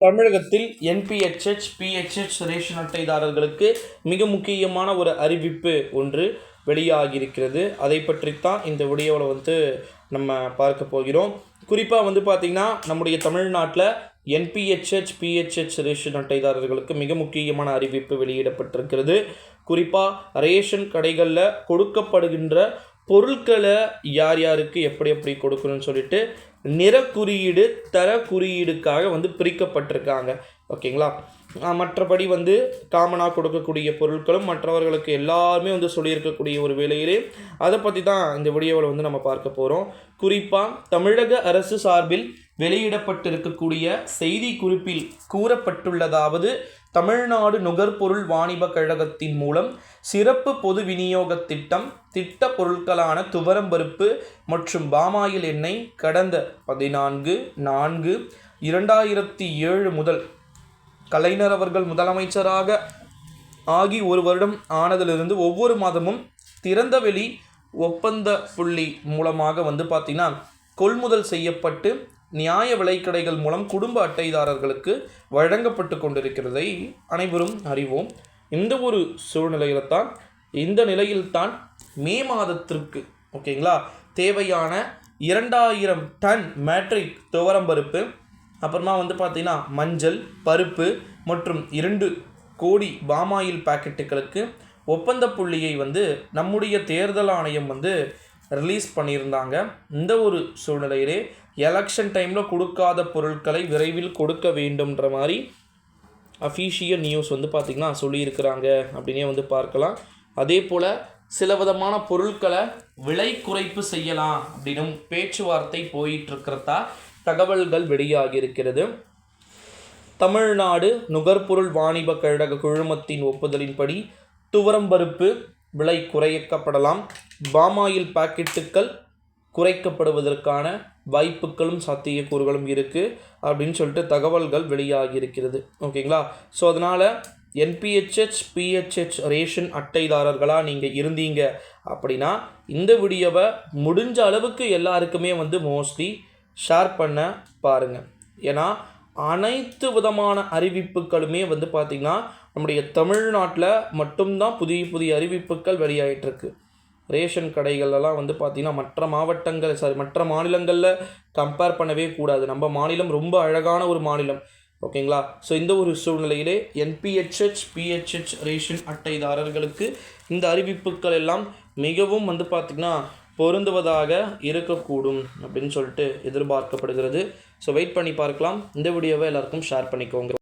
தமிழகத்தில் NPHH PHH ration அட்டைதாரர்களுக்கு மிக முக்கியமான ஒரு அறிவிப்பு ஒன்று வெளியாகியிருக்கிறது. அதை பற்றித்தான் இந்த வீடியோவில் வந்து நம்ம பார்க்க போகிறோம். குறிப்பாக வந்து பார்த்திங்கன்னா நம்முடைய தமிழ்நாட்டில் என்பிஹெச்ஹெச் பிஹெச்ஹெச் ரேஷன் அட்டைதாரர்களுக்கு மிக முக்கியமான அறிவிப்பு வெளியிடப்பட்டிருக்கிறது. குறிப்பாக ரேஷன் கடைகளில் கொடுக்கப்படுகின்ற பொருட்களை யார் யாருக்கு எப்படி எப்படி கொடுக்கணும்னு சொல்லிட்டு நிற குறியீடு தர குறியீடுக்காக வந்து பிரிக்கப்பட்டிருக்காங்க. ஓகேங்களா? மற்றபடி வந்து காமனாக கொடுக்கக்கூடிய பொருட்களும் மற்றவர்களுக்கு எல்லாருமே வந்து சொல்லியிருக்கக்கூடிய ஒரு வேலையிலே அதை பற்றி தான் இந்த வீடியோவில் வந்து நம்ம பார்க்க போகிறோம் குறிப்பாக தமிழக அரசு சார்பில் வெளியிடப்பட்டிருக்கக்கூடிய செய்தி குறிப்பில் கூறப்பட்டுள்ளதாவது தமிழ்நாடு நுகர்பொருள் வாணிப கழகத்தின் மூலம் சிறப்பு பொது விநியோக திட்டம் திட்ட பொருட்களான துவரம்பருப்பு மற்றும் பாமாயில் எண்ணெய் கடந்த பதினான்கு நான்கு இரண்டாயிரத்தி ஏழு முதல் கலைஞர் அவர்கள் முதலமைச்சராக ஆகி ஒரு வருடம் ஆனதிலிருந்து ஒவ்வொரு மாதமும் திறந்தவெளி ஒப்பந்த புள்ளி மூலமாக வந்து பார்த்திங்கன்னா கொள்முதல் செய்யப்பட்டு நியாய விலைக்கடைகள் மூலம் குடும்ப அட்டைதாரர்களுக்கு வழங்கப்பட்டு கொண்டிருக்கிறதை அனைவரும் அறிவோம். இந்த ஒரு சூழ்நிலையில் தான் இந்த நிலையில்தான் மே மாதத்திற்கு ஓகேங்களா தேவையான இரண்டாயிரம் டன் மேட்ரிக் துவரம் பருப்பு அப்புறமா வந்து பார்த்திங்கன்னா மஞ்சள் பருப்பு மற்றும் இரண்டு கோடி பாமாயில் பாக்கெட்டுகளுக்கு ஒப்பந்த புள்ளியை வந்து நம்முடைய தேர்தல் ஆணையம் வந்து ரிலீஸ் பண்ணியிருந்தாங்க. இந்த ஒரு சூழ்நிலையிலே எலெக்ஷன் டைமில் கொடுக்காத பொருட்களை விரைவில் கொடுக்க வேண்டும்ன்ற மாதிரி அஃபீஷியல் நியூஸ் வந்து பார்த்திங்கன்னா சொல்லியிருக்கிறாங்க அப்படின்னே வந்து பார்க்கலாம். அதே போல் சில விதமான பொருட்களை விலை குறைப்பு செய்யலாம் அப்படின்னும் பேச்சுவார்த்தை போயிட்டுருக்கிறதா தகவல்கள் வெளியாகியிருக்கிறது. தமிழ்நாடு நுகர்பொருள் வாணிப கழக குழுமத்தின் ஒப்புதலின்படி துவரம்பருப்பு விலை குறைக்கப்படலாம் பாமாயில் பாக்கெட்டுக்கள் குறைக்கப்படுவதற்கான வாய்ப்புகளும் சாத்தியக்கூறுகளும் இருக்குது அப்படின்னு சொல்லிட்டு தகவல்கள் வெளியாகி இருக்கிறது ஓகேங்களா? ஸோ அதனால் என்பிஹெச்ஹெச் பிஹெச்ஹெச் ரேஷன் அட்டைதாரர்களாக நீங்கள் இருந்தீங்க அப்படின்னா இந்த வீடியோவை முடிஞ்ச அளவுக்கு எல்லாருக்குமே வந்து மோஸ்ட்லி ஷேர் பண்ண பாருங்கள் ஏன்னா அனைத்து விதமான அறிவிப்புகளுமே வந்து பார்த்திங்கன்னா நம்முடைய தமிழ்நாட்டில் மட்டும்தான் புதிய புதிய அறிவிப்புகள் வெளியாகிட்டுருக்கு ரேஷன் கடைகளெல்லாம் வந்து பார்த்திங்கன்னா மற்ற மாவட்டங்கள் சாரி மற்ற மாநிலங்களில் கம்பேர் பண்ணவே கூடாது. நம்ம மாநிலம் ரொம்ப அழகான ஒரு மாநிலம். ஓகேங்களா? ஸோ இந்த ஒரு சூழ்நிலையிலே என்பிஹெச்ஹெச் பிஹெச்ஹெச் ரேஷன் அட்டைதாரர்களுக்கு இந்த அறிவிப்புகள் எல்லாம் மிகவும் வந்து பார்த்திங்கன்னா பொருந்துவதாக இருக்கக்கூடும் அப்படின்னு சொல்லிட்டு எதிர்பார்க்கப்படுகிறது. ஸோ வெயிட் பண்ணி பார்க்கலாம். இந்த வீடியோவை எல்லாருக்கும் ஷேர் பண்ணிக்கோங்க.